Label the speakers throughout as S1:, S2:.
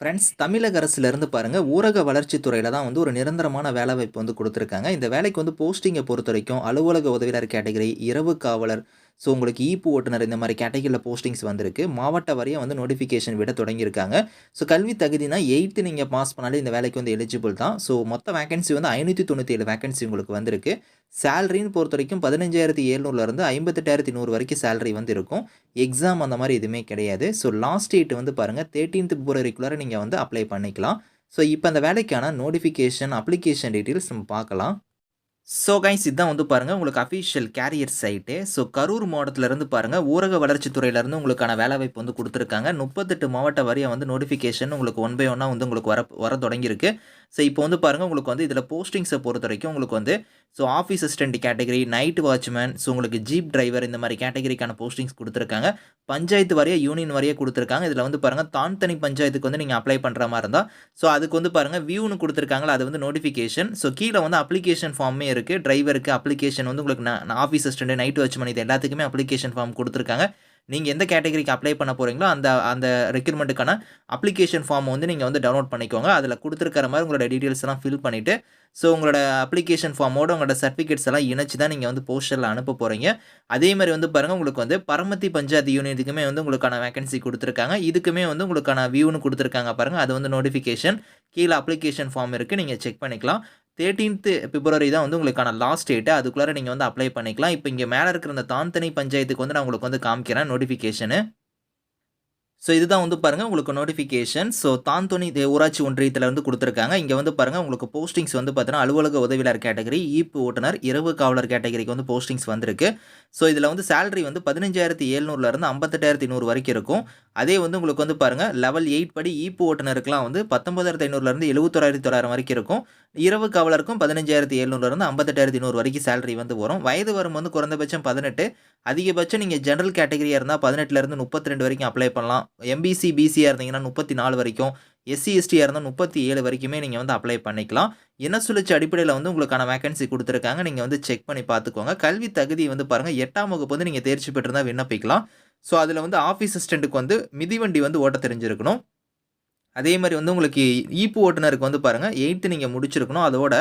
S1: Friends தமிழக அரசுலேருந்து பாருங்கள் ஊரக வளர்ச்சித்துறையில் தான் வந்து ஒரு நிரந்தரமான வேலைவாய்ப்பு வந்து கொடுத்துருக்காங்க. இந்த வேலைக்கு வந்து போஸ்டிங்கை பொறுத்த வரைக்கும் அலுவலக உதவியாளர் கேட்டகரி இரவு காவலர் ஸோ உங்களுக்கு ஈப்பு ஓட்டுநர் இந்த மாதிரி கேட்டகரியில் போஸ்டிங்ஸ் வந்திருக்கு. மாவட்ட வாரியாக வந்து நோட்டிஃபிகேஷன் விட தொடங்கியிருக்காங்க. ஸோ கல்வி தகுதினா எயித்து நீங்கள் பாஸ் பண்ணாலே இந்த வேலைக்கு வந்து எலிஜிபிள் தான். ஸோ மொத்த வேகன்சி வந்து ஐநூற்றி தொண்ணூற்றி ஏழு வேகன்சி உங்களுக்கு வந்திருக்கு. சேலரின்னு பொறுத்த வரைக்கும் பதினஞ்சாயிரத்தி எழுநூறுலேருந்து ஐம்பத்தெட்டாயிரத்தி நூறு வரைக்கும் சேலரி வந்து இருக்கும். எக்ஸாம் அந்த மாதிரி எதுவுமே கிடையாது. ஸோ லாஸ்ட் டேட் வந்து பாருங்கள் தேர்ட்டீன்த் பிப்ரவரிக்குள்ளார நீங்கள் வந்து அப்ளை பண்ணிக்கலாம். ஸோ இப்போ அந்த வேலைக்கான நோட்டிஃபிகேஷன் அப்ளிகேஷன் டீட்டெயில்ஸ் நம்ம பார்க்கலாம். ஸோ கைஸ் இதுதான் வந்து பாருங்கள் உங்களுக்கு official career site so Karur மாவட்டத்திலேருந்து பாருங்கள் ஊரக வளர்ச்சித்துறையிலேருந்து உங்களுக்கான வேலைவாய்ப்பு வந்து கொடுத்துருக்காங்க. முப்பத்தெட்டு மாவட்ட வரியாக வந்து நோட்டிஃபிகேஷன் உங்களுக்கு ஒன் பை ஒன்னாக வந்து உங்களுக்கு வர வர தொடங்கியிருக்கு. ஸோ இப்போ வந்து பாருங்கள் உங்களுக்கு வந்து இதில் போஸ்டிங்ஸை பொறுத்த வரைக்கும் உங்களுக்கு வந்து so office assistant category night watchman so உங்களுக்கு ஜீப் டிரைவர் இந்த மாதிரி கேட்டகரிக்கான போஸ்டிங்ஸ் கொடுத்துருக்காங்க. பஞ்சாயத்து வரைய யூனியன் வரைய கொடுத்துருக்காங்க. இதில் வந்து பாருங்கள் தான் தனி பஞ்சாயத்துக்கு வந்து நீங்கள் அப்ளை பண்ணுற மாதிரி இருந்தால் ஸோ அதுக்கு வந்து பாருங்கள் வியூன்னு கொடுத்துருக்காங்களா அது வந்து நோட்டிஃபிகேஷன் ஸோ கீழே வந்து அப்ளிகேஷன் ஃபார்மே இருக்குது டிரைவருக்கு அப்ளிகேஷன் வந்து உங்களுக்கு நான் ஆஃபீஸ் அசிஸ்டன்ட் நைட் வாட்ச்மேன் இது எல்லாத்துக்குமே அப்ளிகேஷன் ஃபார்ம் கொடுத்துருக்காங்க. நீங்கள் எந்த கேட்டகரிக்கு அப்ளை பண்ண போகிறீங்களோ அந்த அந்த ரெக்யூர்மெண்ட்டுக்கான அப்ளிகேஷன் ஃபார்ம் வந்து நீங்கள் வந்து டவுன்லோட் பண்ணிக்கோங்க. அதில் கொடுத்துருக்கிற மாதிரி உங்களோட டீட்டெயில்ஸ் எல்லாம் ஃபில் பண்ணிவிட்டு ஸோ உங்களோட அப்ளிகேஷன் ஃபார்மோட உங்களோட சர்டிஃபிகேட்ஸ் எல்லாம் இணைச்சி தான் நீங்கள் வந்து போஸ்டரில் அனுப்ப போகிறீங்க அதே மாதிரி வந்து பாருங்கள் உங்களுக்கு வந்து பரமத்தி பஞ்சாயத்து யூனியனுக்குமே வந்து உங்களுக்கான வேகன்சி கொடுத்துருக்காங்க. இதுக்குமே வந்து உங்களுக்கான வியூன்னு கொடுத்துருக்காங்க பாருங்கள் அது வந்து நோட்டிஃபிகேஷன் கீழே அப்ளிகேஷன் ஃபார்ம் இருக்குது நீங்கள் செக் பண்ணிக்கலாம். தேர்ட்டீன்த்து பிப்ரவரி தான் வந்து உங்களுக்கான லாஸ்ட் டேட்டு அதுக்குள்ளார நீங்கள் வந்து அப்ளை பண்ணிக்கலாம். இப்போ இங்கே மேலே இருக்கிற அந்த தாந்தனை பஞ்சாயத்துக்கு வந்து நான் உங்களுக்கு வந்து காமிக்கிறேன் நோட்டிஃபிகேஷனு ஸோ இதுதான் வந்து பாருங்கள் உங்களுக்கு நோட்டிஃபிகேஷன் ஸோ தாந்தோணி தே- ஊராட்சி ஒன்றியத்தில் வந்து கொடுத்துருக்காங்க. இங்கே வந்து பாருங்கள் உங்களுக்கு போஸ்டிங்ஸ் வந்து பார்த்தீங்கன்னா அலுவலக உதவியாளர் கேட்டகரி ஈப்பு ஓட்டுநர் இரவு காவலர் கேட்டகரிக்கு வந்து போஸ்டிங்ஸ் வந்திருக்கு. ஸோ இதில் வந்து சேலரி வந்து பதினஞ்சாயிரத்தி ஏழ்நூறுலேருந்து ஐம்பத்தெட்டாயிரத்தி நூறு வரைக்கும் இருக்கும். அதே வந்து உங்களுக்கு வந்து பாருங்கள் லெவல் எயிட் படி ஈப்பு ஓட்டுநருக்குலாம் வந்து பத்தொன்பதாயிரத்தி ஐநூறுலேருந்து எழுபத்தோராயிரத்தி தொள்ளாயிரம் வரைக்கும் இருக்கும். இரவு காவலருக்கும் பதினஞ்சாயிரத்தி எழுநூறுலேருந்து ஐம்பத்தெட்டாயிரத்தி நூறு வரைக்கும் சேலரி வந்து வரும். வயது வரும் வந்து குறைந்தபட்சம் பதினெட்டு. அதிகபட்சம் நீங்கள் ஜென்ரல் கேட்டகரியாக இருந்தால் பதினெட்டுலேருந்து முப்பத்தி ரெண்டு வரைக்கும் அப்ளை பண்ணலாம். எம்பிசி பிசியாக இருந்தீங்கன்னா முப்பத்தி நாலு வரைக்கும் எஸ்சி எஸ்டியாக இருந்தால் முப்பத்தி ஏழு வரைக்குமே நீங்கள் வந்து அப்ளை பண்ணிக்கலாம். என்ன சுழற்சி அடிப்படையில் வந்து உங்களுக்கான வேகன்சி கொடுத்துருக்காங்க. நீங்கள் வந்து செக் பண்ணி பார்த்துக்கோங்க. கல்வி தகுதி வந்து பாருங்கள் எட்டாம் வகுப்பு வந்து நீங்கள் தேர்ச்சி பெற்றிருந்தால் விண்ணப்பிக்கலாம். ஸோ அதில் வந்து ஆஃபீஸ் அசிஸ்டண்ட்டுக்கு வந்து மிதிவண்டி வந்து ஓட்ட தெரிஞ்சிருக்கணும். அதே மாதிரி வந்து உங்களுக்கு ஈப்பு ஓட்டுநருக்கு வந்து பாருங்கள் எயித்து நீங்கள் முடிச்சிருக்கணும் அதோட.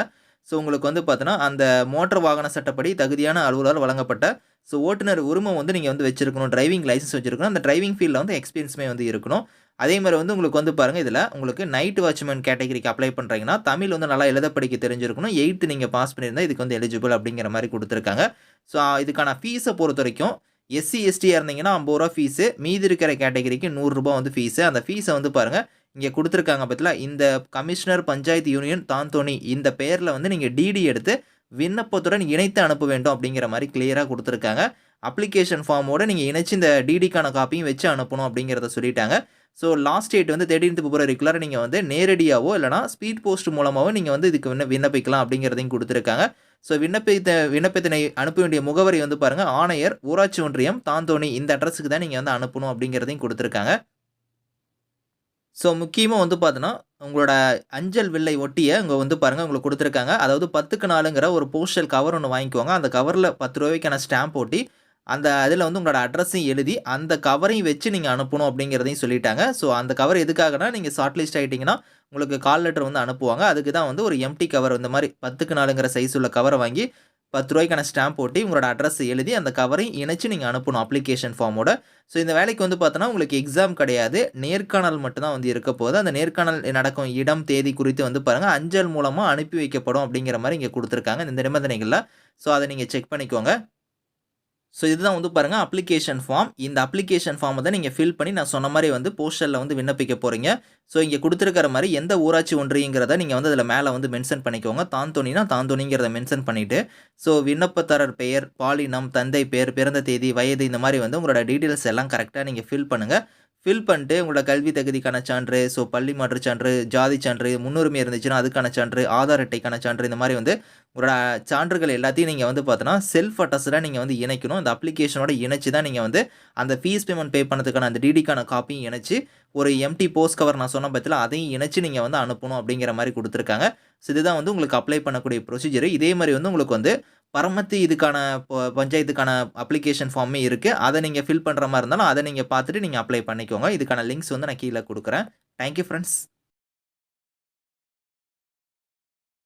S1: ஸோ உங்களுக்கு வந்து பார்த்தோன்னா அந்த மோட்டார் வாகன சட்டப்படி தகுதியான அலுவலர் வழங்கப்பட்ட ஸோ ஓட்டுநர் உரிமம் வந்து நீங்கள் வந்து வச்சிருக்கணும் டிரைவிங் லைசன்ஸ் வச்சிருக்கணும். அந்த டிரைவிங் ஃபீல்டில் வந்து எக்ஸ்பீரியன்ஸுமே வந்து இருக்கணும். அதே மாதிரி வந்து உங்களுக்கு வந்து பாருங்கள் இதில் உங்களுக்கு நைட் வாட்ச்மேன் கேட்டகரிக்கு அப்ளை பண்ணுறீங்கன்னா தமிழ் வந்து நல்லா எழுத படிக்க தெரிஞ்சிருக்கணும். எயித்து நீங்கள் பாஸ் பண்ணியிருந்தால் இதுக்கு வந்து எலிஜிபிள் அப்படிங்கிற மாதிரி கொடுத்துருக்காங்க. ஸோ இதுக்கான ஃபீஸை பொறுத்த வரைக்கும் எஸ்சி எஸ்டியாக இருந்தீங்கன்னா ஐம்பது ரூபா ஃபீஸு மீதி இருக்கிற கேட்டகரிக்கு நூறுரூபா வந்து ஃபீஸு அந்த ஃபீஸை வந்து பாருங்கள் இங்கே கொடுத்துருக்காங்க பற்றில இந்த கமிஷனர் பஞ்சாயத்து யூனியன் தாந்தோணி இந்த பெயரில் வந்து நீங்கள் டிடி எடுத்து விண்ணப்பத்துடன் இணைத்து அனுப்ப வேண்டும் அப்படிங்கிற மாதிரி கிளியராக கொடுத்துருக்காங்க. அப்ளிகேஷன் ஃபார்மோட நீங்கள் இணைச்சி இந்த டிடிக்கான காப்பியும் வச்சு அனுப்பணும் அப்படிங்கிறத சொல்லிட்டாங்க. ஸோ லாஸ்ட் டேட் வந்து தேர்ட்டீன்த் பிப்ரவரிக்குள்ளார நீங்கள் வந்து நேரடியாகவோ இல்லைனா ஸ்பீட் போஸ்ட் மூலமாகவோ நீங்கள் வந்து இதுக்கு விண்ண விண்ணப்பிக்கலாம் அப்படிங்கிறதையும் கொடுத்துருக்காங்க. ஸோ விண்ணப்பித்த விண்ணப்பத்தினை அனுப்ப வேண்டிய முகவரி வந்து பாருங்கள் ஆணையர் ஊராட்சி ஒன்றியம் தாந்தோணி இந்த அட்ரஸுக்கு தான் நீங்கள் வந்து அனுப்பணும் அப்படிங்கிறதையும் கொடுத்துருக்காங்க. ஸோ முக்கியமாக வந்து பார்த்தோன்னா உங்களோட அஞ்சல் வில்லை ஒட்டிய இங்கே வந்து பாருங்கள் உங்களுக்கு கொடுத்துருக்காங்க. அதாவது பத்துக்கு நாலுங்கிற ஒரு போஸ்டல் கவர் ஒன்று வாங்கிக்கோங்க. அந்த கவரில் பத்து ரூபாய்க்கான ஸ்டாம்ப் ஒட்டி அந்த அதில் வந்து உங்களோட அட்ரஸையும் எழுதி அந்த கவரையும் வச்சு நீங்கள் அனுப்பணும் அப்படிங்கிறதையும் சொல்லிட்டாங்க. ஸோ அந்த கவர் எதுக்காகனா நீங்கள் ஷார்ட் லிஸ்ட் ஆகிட்டிங்கன்னா உங்களுக்கு கால் லெட்டர் வந்து அனுப்புவாங்க. அதுக்கு தான் வந்து ஒரு எம்டி கவர் இந்த மாதிரி பத்துக்கு நாலுங்கிற சைஸ் உள்ள கவரை வாங்கி பத்து ரூபாய்க்கான ஸ்டாம்ப் போட்டு உங்களோட அட்ரஸ் எழுதி அந்த கவரையும் இணைச்சு நீங்கள் அனுப்பணும் அப்ளிகேஷன் ஃபார்மோட ஸோ இந்த வேலைக்கு வந்து பார்த்தோன்னா உங்களுக்கு எக்ஸாம் கிடையாது. நேர்காணல் மட்டும்தான் வந்து இருக்க போகுது. அந்த நேர்காணல் நடக்கும் இடம் தேதி குறித்து வந்து பாருங்கள் அஞ்சல் மூலமாக அனுப்பி வைக்கப்படும் அப்படிங்கிற மாதிரி இங்கே கொடுத்துருக்காங்க. இந்த நிபந்தனைகளில். ஸோ அதை நீங்கள் செக் பண்ணிக்கோங்க. ஸோ இதுதான் வந்து பாருங்கள் அப்ளிகேஷன் ஃபார்ம் இந்த அப்ளிகேஷன் ஃபார்மை தான் நீங்கள் ஃபில் பண்ணி நான் சொன்ன மாதிரி வந்து போஸ்டரில் வந்து விண்ணப்பிக்க போகிறீங்க ஸோ இங்கே கொடுத்துருக்கிற மாதிரி எந்த ஊராட்சி ஒன்றியங்கிறத நீங்கள் வந்து அதில் மேலே வந்து மென்ஷன் பண்ணிக்கோங்க. தாந்தோணினா தாந்தோணிங்கிறத மென்ஷன் பண்ணிவிட்டு ஸோ விண்ணப்பதாரர் பெயர் பாலினம் தந்தை பெயர் பிறந்த தேதி வயது இந்த மாதிரி வந்து உங்களோட டீட்டெயில்ஸ் எல்லாம் கரெக்டாக நீங்கள் ஃபில் பண்ணுங்கள் ஃபில் பண்ணிட்டு உங்களோட கல்வி தகுதிக்கான சான்று ஸோ பள்ளி மாற்று சான்று ஜாதி சான்று முன்னுரிமை இருந்துச்சுன்னா அதுக்கான சான்று ஆதார் அட்டைக்கான சான்று இந்த மாதிரி வந்து உங்களோட சான்றுகள் எல்லாத்தையும் நீங்கள் வந்து பார்த்தோன்னா செல்ஃப் அட்டஸ்டாக நீங்கள் வந்து இணைக்கணும். அந்த அப்ளிகேஷனோட இணைச்சு தான் நீங்கள் வந்து அந்த ஃபீஸ் பேமெண்ட் பே பண்ணதுக்கான அந்த டிடிக்கான காப்பியும் இணைச்சு ஒரு எம்டி போஸ்ட் கவர் நான் சொன்ன பற்றியில் அதையும் இணைச்சு நீங்கள் வந்து அனுப்பணும் அப்படிங்கிற மாதிரி கொடுத்துருக்காங்க. ஸோ இதுதான் வந்து உங்களுக்கு அப்ளை பண்ணக்கூடிய ப்ரொசீஜர் இதே மாதிரி வந்து உங்களுக்கு வந்து பரமத்தி இதுக்கான பஞ்சாயத்துக்கான அப்ளிகேஷன் ஃபார்மே இருக்குது அதை நீங்கள் ஃபில் பண்ணுற மாதிரி இருந்தாலும், அதை நீங்கள் பார்த்துட்டு நீங்கள் அப்ளை பண்ணிக்கோங்க. இதுக்கான லிங்க்ஸ் வந்து நான் கீழே கொடுக்குறேன். Thank you